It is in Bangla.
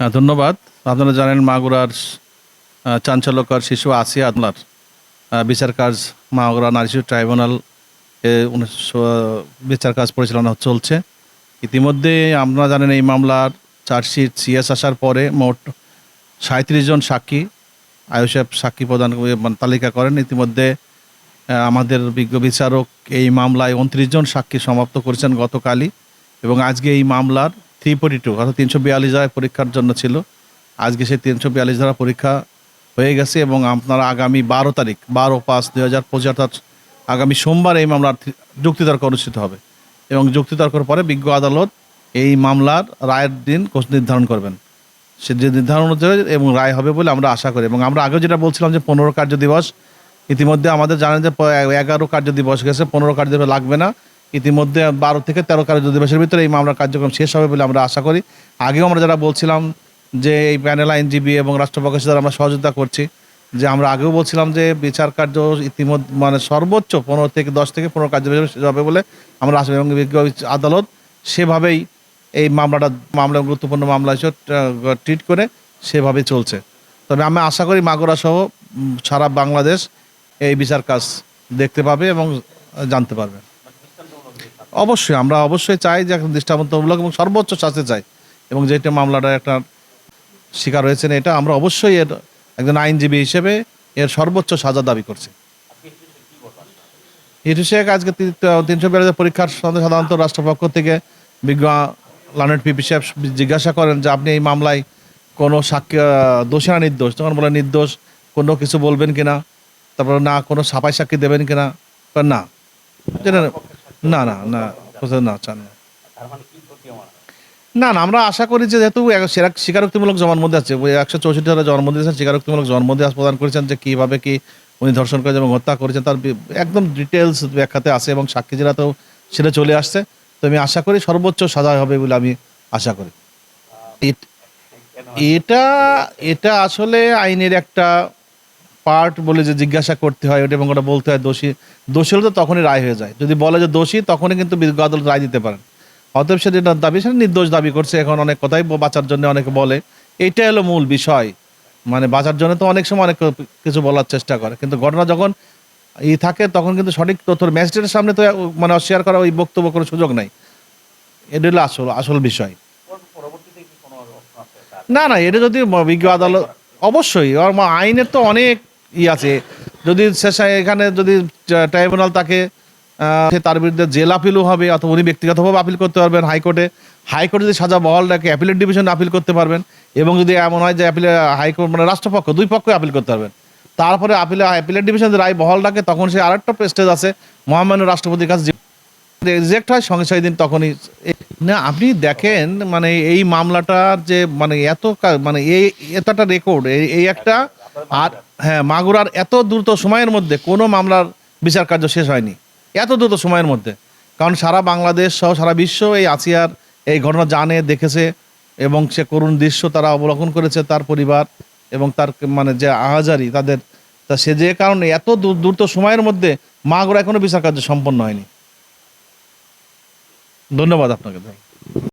হ্যাঁ ধন্যবাদ। আপনারা জানেন মাগুরার চাঞ্চল্যকর শিশু আসিয়া আহ, বিচার কাজ মাগুরা নারী শিশু ট্রাইব্যুনাল বিচার কাজ পরিচালনা চলছে। ইতিমধ্যে আপনারা জানেন এই মামলার চার্জশিট সিএস আসার পরে মোট সাঁত্রিশ জন সাক্ষী আয়ুষেফ সাক্ষী প্রদান মানে তালিকা করেন। ইতিমধ্যে আমাদের বিজ্ঞ বিচারক এই মামলায় উনত্রিশ জন সাক্ষী সমাপ্ত করেছেন গতকালই। এবং আজকে এই মামলার থ্রি ফোর্টি টু অর্থাৎ তিনশো বিয়াল্লিশ ধারা পরীক্ষার জন্য ছিল। আজকে সেই তিনশো বিয়াল্লিশ ধারা পরীক্ষা হয়ে গেছে এবং আপনারা আগামী বারো তারিখ, বারো পাঁচ দুই হাজার পঁচিশ, অর্থাৎ আগামী সোমবার এই মামলার যুক্তিতর্ক অনুষ্ঠিত হবে। এবং যুক্তিতর্কের পরে বিজ্ঞ আদালত এই মামলার রায়ের দিন নির্ধারণ করবেন। সে যে নির্ধারণ অনুযায়ী এবং রায় হবে বলে আমরা আশা করি। এবং আমরা আগেও যেটা বলছিলাম যে পনেরো কার্য দিবস ইতিমধ্যে আমাদের জানেন যে এগারো কার্য দিবস গেছে, পনেরো কার্য দিবস লাগবে না। ইতিমধ্যে বারো থেকে তেরো কার্য দিবসের ভিতরে এই মামলার কার্যক্রম শেষ হবে বলে আমরা আশা করি। আগেও আমরা যারা বলছিলাম যে এই প্যানেল আইনজীবী এবং রাষ্ট্রপক্ষের সাথে আমরা সহযোগিতা করছি, যে আমরা আগেও বলছিলাম যে বিচার কার্য ইতিমধ্যে মানে সর্বোচ্চ পনেরো থেকে দশ থেকে পনেরো কার্য শেষ হবে বলে আমরা আশা এবং বিজ্ঞ আদালত সেভাবেই এই মামলাটা, মামলা গুরুত্বপূর্ণ মামলা হিসেবে ট্রিট করে সেভাবে চলছে। তবে আমি আশা করি মাগুরা সহ সারা বাংলাদেশ এই বিচার কাজ দেখতে পাবে এবং জানতে পারবে। অবশ্যই, আমরা অবশ্যই চাই যে একটা দৃষ্টান্তমূলক এবং সর্বোচ্চ শাস্তি চাই। এবং যেটা মামলাটা একটা শিকার হয়েছেন এটা, আমরা অবশ্যই এর একজন আইনজীবী হিসেবে এর সর্বোচ্চ সাজা দাবি করছি। ইটু শেখ আজকে তিনশো বিয়াল্লিশ পরীক্ষার সঙ্গে সাধারণত রাষ্ট্রপক্ষ থেকে বিজ্ঞ লানেট পিপি সাহেব জিজ্ঞাসা করেন যে আপনি এই মামলায় কোনো সাক্ষী দোষী না নির্দোষ? তখন বলে, নির্দোষ, কোনো কিছু বলবেন কিনা? তারপর না, কোনো সাফাই সাক্ষী দেবেন কিনা? কন না। যেটা না না না কোথাও না চান না। না না আমরা আশা করি যে যেহেতু স্বীকারোক্তিমূলক জবানবন্দি আছে ওই একশো চৌষট্টি ধারা জবানবন্দি দিয়েছেন স্বীকারোক্তিমূলক জবানবন্দি প্রদান করেছেন যে কীভাবে কি উনি ধর্ষণ করেছেন এবং হত্যা করেছেন তার একদম ডিটেলস ব্যাখ্যাতে আছে এবং সাক্ষী জেলা তো সেটা চলে আসছে। তো আমি আশা করি সর্বোচ্চ সাজা হবে বলে আমি আশা করি। এটা এটা আসলে আইনের একটা পার্ট বলে যে জিজ্ঞাসা করতে হয় ওটা এবং ওটা বলতে হয় দোষী। দোষী হলে তো তখনই রায় হয়ে যায়। যদি বলে যে দোষী তখনই কিন্তু বিজ্ঞ আদালত রায় দিতে পারেন। অতএব সে যেটা দাবি সেটা নির্দোষ দাবি করছে এখন অনেক কথাই বাঁচার জন্য অনেকে বলে। এইটাই হলো মূল বিষয়। মানে বাঁচার জন্য তো অনেক সময় অনেক কিছু বলার চেষ্টা করে। কিন্তু ঘটনা যখন ই থাকে তখন কিন্তু সঠিক তথ্য ম্যাজিস্ট্রেটের সামনে তো মানে অস্বীকার করা ওই বক্তব্য করার সুযোগ নাই। এটা হলো আসল আসল বিষয়। না না এটা যদি বিজ্ঞ আদালত অবশ্যই আর আইনের তো অনেক ই আছে। যদি শেষে এখানে যদি ট্রাইব্যুনাল তাকে তার বিরুদ্ধে জেল আপিলও হবে অথবা উনি ব্যক্তিগতভাবে আপিল করতে পারবেন হাইকোর্টে। হাইকোর্টে যদি সাজা বহাল রাখে অ্যাপিলেট ডিভিশন আপিল করতে পারবেন। এবং যদি এমন হয় যে অ্যাপিলে হাইকোর্ট মানে রাষ্ট্রপক্ষ, দুই পক্ষই আপিল করতে পারবেন। তারপরে আপিলে অ্যাপিলেট ডিভিশন রায় বহাল রাখে, তখন সে আরেকটা প্রেস্টেজ আছে, মহামান্য রাষ্ট্রপতির কাছে রিজেক্ট হয় সঙ্গে সঙ্গে দিন তখনই না, আপনি দেখেন মানে এই মামলাটার যে মানে এত মানে এই এতটা রেকর্ড এই একটা আর হ্যাঁ মাগুরার এত দ্রুত সময়ের মধ্যে কোনো মামলার বিচার কার্য শেষ হয়নি। এত দ্রুত সময়ের মধ্যে। কারণ সারা বাংলাদেশ সহ সারা বিশ্ব এই আসিয়ার এই ঘটনা জানে, দেখেছে এবং সে করুণ দৃশ্য তারা অবলোকন করেছে তার পরিবার এবং তার মানে যে আহাজারি তাদের, তা সে যে কারণে এত দ্রু- দ্রুত সময়ের মধ্যে মাগুরা এখনও বিচার কার্য সম্পন্ন হয়নি। ধন্যবাদ আপনাকে।